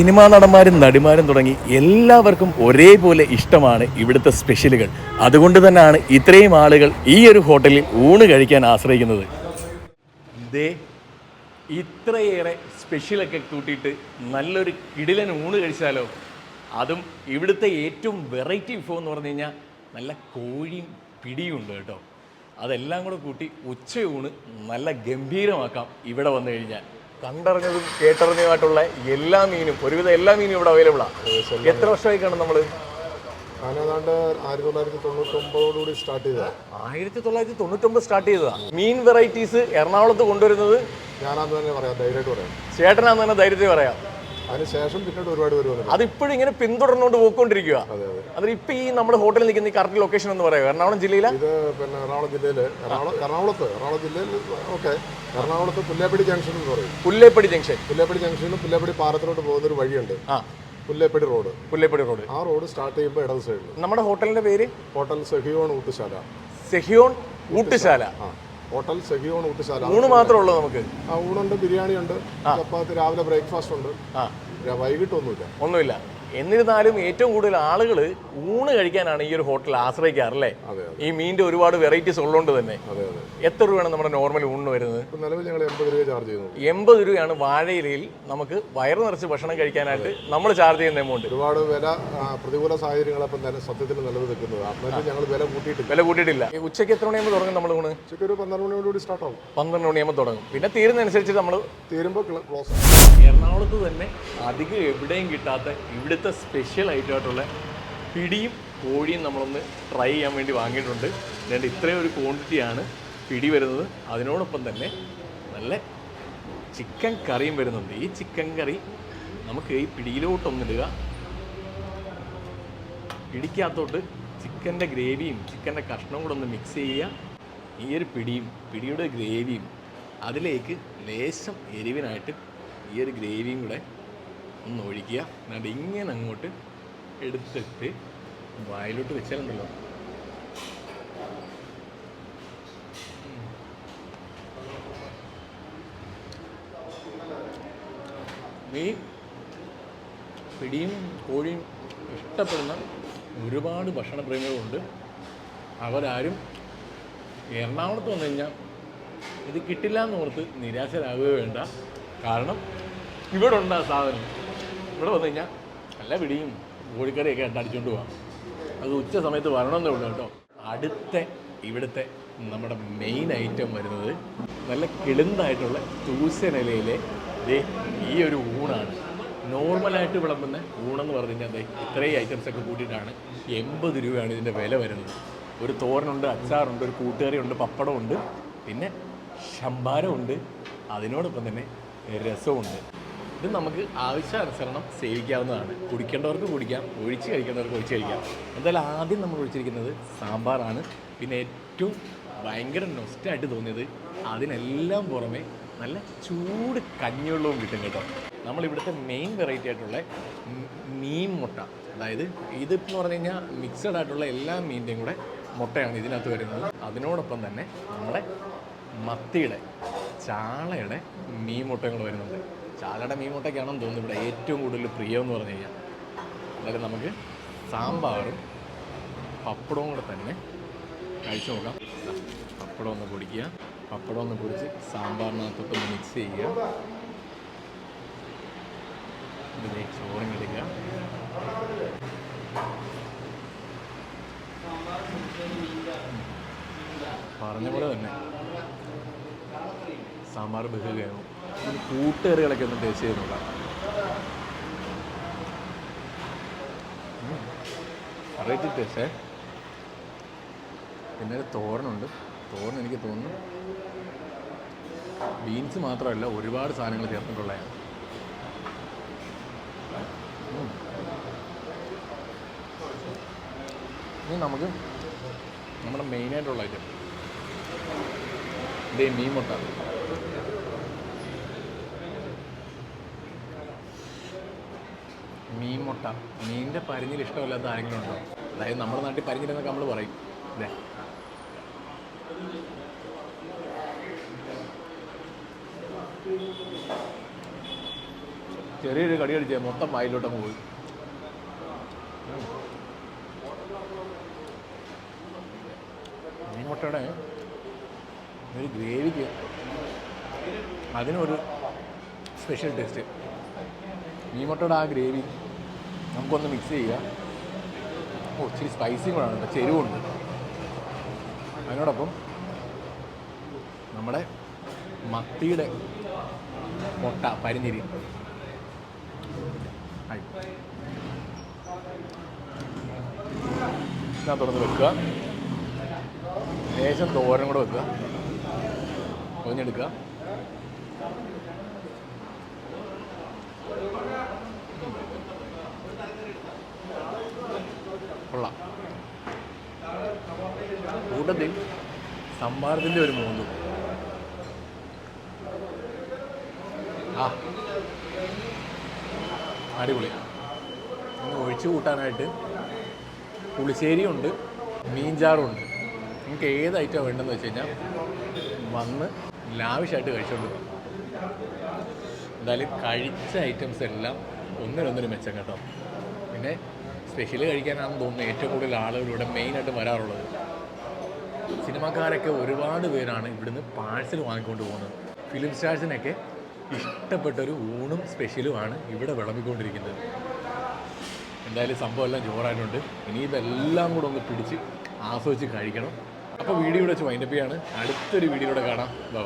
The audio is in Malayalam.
സിനിമാ നടന്മാരും നടിമാരും തുടങ്ങി എല്ലാവർക്കും ഒരേപോലെ ഇഷ്ടമാണ് ഇവിടുത്തെ സ്പെഷ്യലുകൾ അതുകൊണ്ട് തന്നെയാണ് ഇത്രയും ആളുകൾ ഈ ഒരു ഹോട്ടലിൽ ഊണ് കഴിക്കാൻ ആശ്രയിക്കുന്നത്. ദേ ഇത്രയേറെ സ്പെഷ്യലൊക്കെ കൂട്ടിയിട്ട് നല്ലൊരു കിടിലൻ ഊണ് കഴിച്ചാലോ? അതും ഇവിടുത്തെ ഏറ്റവും വെറൈറ്റി വിഭവം എന്ന് പറഞ്ഞു കഴിഞ്ഞാൽ നല്ല കോഴിയും പിടിയും ഉണ്ട് കേട്ടോ. അതെല്ലാം കൂടെ കൂട്ടി ഉച്ചയൂണ് നല്ല ഗംഭീരമാക്കാം ഇവിടെ വന്നു കഴിഞ്ഞാൽ. കണ്ടറിഞ്ഞതും കേട്ടറിഞ്ഞതുമായിട്ടുള്ള എല്ലാ മീനും ഒരുവിധം എല്ലാ മീനും ഇവിടെ അവൈലബിളാണ് എത്ര വർഷമായി കാണും നമ്മൾ ഞാനേതാണ്ട് ആയിരത്തി തൊള്ളായിരത്തി തൊണ്ണൂറ്റൊമ്പതോടുകൂടി സ്റ്റാർട്ട് ചെയ്തതാണ് ആയിരത്തി തൊള്ളായിരത്തി തൊണ്ണൂറ്റൊമ്പത് സ്റ്റാർട്ട് ചെയ്തതാണ് മീൻ വെറൈറ്റീസ് എറണാകുളത്ത് കൊണ്ടുവരുന്നത് ഞാനന്ന് തന്നെ പറയാം ധൈര്യമായിട്ട് പറയാം. ചേട്ടനാന്ന് തന്നെ ധൈര്യത്തിൽ പറയാം. അതിനുശേഷം പിന്നീട് ഒരുപാട് പേര് അത് അതിപ്പോഴും ഇങ്ങനെ പിന്തുടർന്നുകൊണ്ട് പോയിക്കൊണ്ടിരിക്കുക. അതെ അതിൽ ഇപ്പൊ ഈ നമ്മുടെ ഹോട്ടലിൽ നിൽക്കുന്ന ഈ കറക്റ്റ് ലൊക്കേഷൻ എന്ന് പറയാം എറണാകുളം ജില്ലയിലെ? ഇത് പിന്നെ എറണാകുളം ജില്ലയിൽ എറണാകുളം എറണാകുളത്ത് എറണാകുളം ജില്ലയിൽ ഓക്കെ. എറണാകുളത്ത് പുല്ലേപ്പടി ജംഗ്ഷൻ എന്ന് പറയും. പുല്ലേപ്പടി ജംഗ്ഷൻ പുല്ലേപ്പടി ജംഗ്ഷനിൽ പുല്ലേപ്പടി പാറത്തിലോട്ട് പോകുന്ന ഒരു വഴിയുണ്ട്. ആ. പുല്ലേപ്പടി റോഡ്. പുല്ലേപ്പടി റോഡ്. ആ റോഡ് സ്റ്റാർട്ട് ചെയ്യുമ്പോൾ ഇടത് സൈഡിൽ നമ്മുടെ ഹോട്ടലിന്റെ പേര്? ഹോട്ടൽ സെഹിയോൺ ഊട്ടുശാല. സെഹിയോൺ ഊട്ടുശാല. ആ. ഹോട്ടൽ സെഹിയോൺ ഊട്ടുശാല. ഊണ് മാത്രമേ ഉള്ളൂ നമുക്ക്? ആ ഊണുണ്ട് ബിരിയാണി ഉണ്ട് ചപ്പാത്തി രാവിലെ ബ്രേക്ക്ഫാസ്റ്റ് ഉണ്ട്. വൈകിട്ടൊന്നുമില്ല. ഒന്നുമില്ല. എന്നിരുന്നാലും ഏറ്റവും കൂടുതൽ ആളുകൾ ഊണ് കഴിക്കാനാണ് ഈ ഒരു ഹോട്ടൽ ആശ്രയിക്കാറല്ലേ ഈ മീനിന്റെ ഒരുപാട് വെറൈറ്റീസ് ഉള്ളതുകൊണ്ട് തന്നെ. എത്ര രൂപയാണ് നമ്മുടെ നോർമൽ ഊണിന് വരുന്നത്? ഇപ്പം നിലവിൽ ഞങ്ങൾ എൺപത് രൂപ ചാർജ് ചെയ്യുന്നു. എൺപത് രൂപയാണ് വാഴയിലയിൽ നമുക്ക് വയറ് നിറച്ച് ഭക്ഷണം കഴിക്കാനായിട്ട് നമ്മൾ ചാർജ് ചെയ്യുന്ന എമൗണ്ട് ഒരുപാട് വില പ്രതികൂല സാഹചര്യങ്ങളപ്പം തന്നെ സത്യത്തിൽ എന്നിട്ട് ഞങ്ങൾ വില കൂട്ടിയിട്ടില്ല. വില കൂട്ടിയിട്ടില്ല. ഉച്ചയ്ക്ക് എത്ര മണിയാകുമ്പോൾ തുടങ്ങും നമ്മൾ ഊണ്? ഉച്ചയ്ക്ക് ഒരു പന്ത്രണ്ട് മണിയോടുകൂടി സ്റ്റാർട്ട് ആവും. പന്ത്രണ്ട് മണിയാകുമ്പോൾ തുടങ്ങും. പിന്നെ തീരുന്നതനുസരിച്ച് നമ്മൾ തീരുമ്പോൾ ക്ലോസ് എറണാകുളത്ത് തന്നെ അധികം എവിടെയും കിട്ടാത്ത ഇവിടുത്തെ സ്പെഷ്യൽ ഐറ്റമായിട്ടുള്ള പിടിയും കോഴിയും നമ്മളൊന്ന് ട്രൈ ചെയ്യാൻ വേണ്ടി വാങ്ങിയിട്ടുണ്ട്. രണ്ട് ഇത്രയും ഒരു ക്വാണ്ടിറ്റിയാണ് പിടി വരുന്നത്. അതിനോടൊപ്പം തന്നെ നല്ല ചിക്കൻ കറിയും വരുന്നുണ്ട്. ഈ ചിക്കൻ കറി നമുക്ക് ഈ പിടിയിലോട്ടൊന്നിടുക പിടിക്കകത്തോട്ട് ചിക്കന്റെ ഗ്രേവിയും ചിക്കന്റെ കഷ്ണവും കൂടെ ഒന്ന് മിക്സ് ചെയ്യുക. ഈ ഒരു പിടിയും പിടിയുടെ ഗ്രേവിയും അതിലേക്ക് ലേശം എരിവിനായിട്ട് ഈ ഒരു ഗ്രേവിയും കൂടെ ഒന്ന് ഒഴിക്കുക. എന്നിട്ട് ഇങ്ങനെ അങ്ങോട്ട് എടുത്തിട്ട് വായിലോട്ട് വെച്ചാലുണ്ടല്ലോ. ഈ പിടിയും കോഴിയും ഇഷ്ടപ്പെടുന്ന ഒരുപാട് ഭക്ഷണപ്രേമികളുണ്ട് അവരാരും എറണാകുളത്ത് വന്നു കഴിഞ്ഞാൽ ഇത് കിട്ടില്ല എന്ന് ഓർത്ത് നിരാശരാകുകയോ വേണ്ട. കാരണം ഇവിടെ ഉണ്ട് ആ സാധനം. ഇവിടെ വന്നു കഴിഞ്ഞാൽ നല്ല പിടിയും കോഴിക്കറിയൊക്കെ അടിച്ചുകൊണ്ട് പോകാം അത് ഉച്ച സമയത്ത് വരണമെന്നേ ഉള്ളൂ കേട്ടോ. അടുത്ത ഇവിടുത്തെ നമ്മുടെ മെയിൻ ഐറ്റം വരുന്നത് നല്ല കിളിന്തായിട്ടുള്ള തൂസനിലയിലെ ദേ ഈ ഒരു ഊണാണ്. നോർമലായിട്ട് വിളമ്പുന്ന ഊണെന്ന് പറഞ്ഞു കഴിഞ്ഞാൽ അതെ ഇത്രയും ഐറ്റംസ് ഒക്കെ കൂട്ടിയിട്ടാണ് എൺപത് രൂപയാണ് ഇതിന്റെ വില വരുന്നത്. ഒരു തോരനുണ്ട് അച്ചാറുണ്ട് ഒരു കൂട്ടുകറിയുണ്ട് പപ്പടമുണ്ട് പിന്നെ ശമ്പാരമുണ്ട് അതിനോടൊപ്പം തന്നെ രസമുണ്ട് ഇത് നമുക്ക് ആവശ്യാനുസരണം സേവിക്കാവുന്നതാണ്. കുടിക്കേണ്ടവർക്ക് കുടിക്കാം ഒഴിച്ച് കഴിക്കേണ്ടവർക്ക് ഒഴിച്ച് കഴിക്കാം. എന്തായാലും ആദ്യം നമ്മൾ ഒഴിച്ചിരിക്കുന്നത് സാമ്പാറാണ്. പിന്നെ ഏറ്റവും ഭയങ്കര നൊസ്റ്റായിട്ട് തോന്നിയത് അതിനെല്ലാം പുറമെ നല്ല ചൂട് കഞ്ഞിവെള്ളവും കിട്ടും കേട്ടോ. നമ്മളിവിടുത്തെ മെയിൻ വെറൈറ്റി ആയിട്ടുള്ള മീൻ മുട്ട അതായത് ഇതിപ്പോൾ പറഞ്ഞു കഴിഞ്ഞാൽ മിക്സഡ് ആയിട്ടുള്ള എല്ലാ മീനിന്റെയും കൂടെ മുട്ടയാണ് ഇതിനകത്ത് വരുന്നത്. അതിനോടൊപ്പം തന്നെ നമ്മുടെ മത്തിയുടെ ചാളയുടെ മീൻ മുട്ടയും കൂടെ വരുന്നുണ്ട്. ചാളയുടെ മീൻ മുട്ടയ്ക്കാണെന്ന് തോന്നുന്നു ഇവിടെ ഏറ്റവും കൂടുതൽ പ്രിയം എന്ന് പറഞ്ഞു കഴിഞ്ഞാൽ. എന്തായാലും നമുക്ക് സാമ്പാറും പപ്പടവും കൂടെ തന്നെ കഴിച്ചു നോക്കാം. പപ്പടം ഒന്ന് പൊടിക്കുക. പപ്പടം ഒന്ന് പൊടിച്ച് സാമ്പാറിനകത്തൊക്കെ മിക്സ് ചെയ്യുക. ഇതിലെ ചോറിങ്ങെടുക്കുക പറഞ്ഞ പോലെ തന്നെ. സാമ്പാർ ബഹുകയാണോ കൂട്ടുകറികളൊക്കെ ഒന്ന് ടേസ്റ്റ് ചെയ്ത് നോക്കാം. വെറൈറ്റി ടേസ്റ്റേ പിന്നെ ഒരു തോരനുണ്ട്. തോരൻ എനിക്ക് തോന്നുന്നു ബീൻസ് മാത്രമല്ല ഒരുപാട് സാധനങ്ങൾ ചേർത്തിട്ടുള്ളതാണ്. ഇനി നമുക്ക് നമ്മുടെ മെയിനായിട്ടുള്ള ഐറ്റം ഇതേ മുട്ട മീൻ മുട്ട. മീനിന്റെ പരിഞ്ഞിൽ ഇഷ്ടമില്ലാത്ത ആരെങ്കിലും ഉണ്ടോ? അതായത് നമ്മുടെ നാട്ടിൽ പരിഞ്ഞിരുന്നൊക്കെ നമ്മൾ പറയും. അല്ലേ ചെറിയൊരു കടി അടിച്ച് മൊത്തം വായിലോട്ടങ്ങ് പോയി. മീൻമുട്ടയുടെ ഒരു ഗ്രേവിക്ക് അതിനൊരു സ്പെഷ്യൽ ടേസ്റ്റ് മീൻമുട്ടയുടെ ആ ഗ്രേവി നമുക്കൊന്ന് മിക്സ് ചെയ്യുക. ഓ സ്പൈസി കൂടാണ് കേട്ടോ. ചെരുവുണ്ട്. അതിനോടൊപ്പം നമ്മുടെ മത്തിയുടെ മുട്ട പരിഞ്ഞിരി. ഞാൻ തുറന്ന് വെക്കുക. ലേശം തോരൻ കൂടെ വെക്കുക. ഒഞ്ഞെടുക്കുക കൊള്ളാം. കൂട്ടത്തിൽ സംഭാരത്തിന്റെ ഒരു മൂന്ന്. ആ. അടിപൊളി. ഒന്ന് ഒഴിച്ചു കൂട്ടാനായിട്ട് പുളിശ്ശേരിയുണ്ട് മീൻചാറുണ്ട് നിങ്ങൾക്ക് ഏത് ഐറ്റം വേണ്ടെന്ന് വെച്ച് കഴിഞ്ഞാൽ വന്ന് ലാവിഷായിട്ട് കഴിച്ചോണ്ട് പോകാം എന്തായാലും കഴിച്ച ഐറ്റംസ് എല്ലാം ഒന്നിനൊന്നിന് മെച്ചം കേട്ടോ. പിന്നെ സ്പെഷ്യൽ കഴിക്കാനാണെന്ന് തോന്നുന്നു ഏറ്റവും കൂടുതൽ ആളുകൾ ഇവിടെ മെയിനായിട്ട് വരാറുള്ളത്. സിനിമാക്കാരൊക്കെ ഒരുപാട് പേരാണ് ഇവിടുന്ന് പാഴ്സൽ വാങ്ങിക്കൊണ്ട് പോകുന്നത്. ഫിലിം സ്റ്റാർസിനൊക്കെ ഇഷ്ടപ്പെട്ടൊരു ഊണും സ്പെഷ്യലുമാണ് ഇവിടെ വിളമ്പിക്കൊണ്ടിരിക്കുന്നത്. എന്തായാലും സംഭവം എല്ലാം ജോറായിട്ടുണ്ട്. ഇനിയിപ്പോൾ എല്ലാം കൂടെ ഒന്ന് പിടിച്ച് ആസ്വദിച്ച് കഴിക്കണം. അപ്പോൾ വീഡിയോ ഇവിടെ വെച്ച് വൈൻഡപ്പ് ചെയ്യാണ്. അടുത്തൊരു വീഡിയോയിലൂടെ കാണാം. ബൈ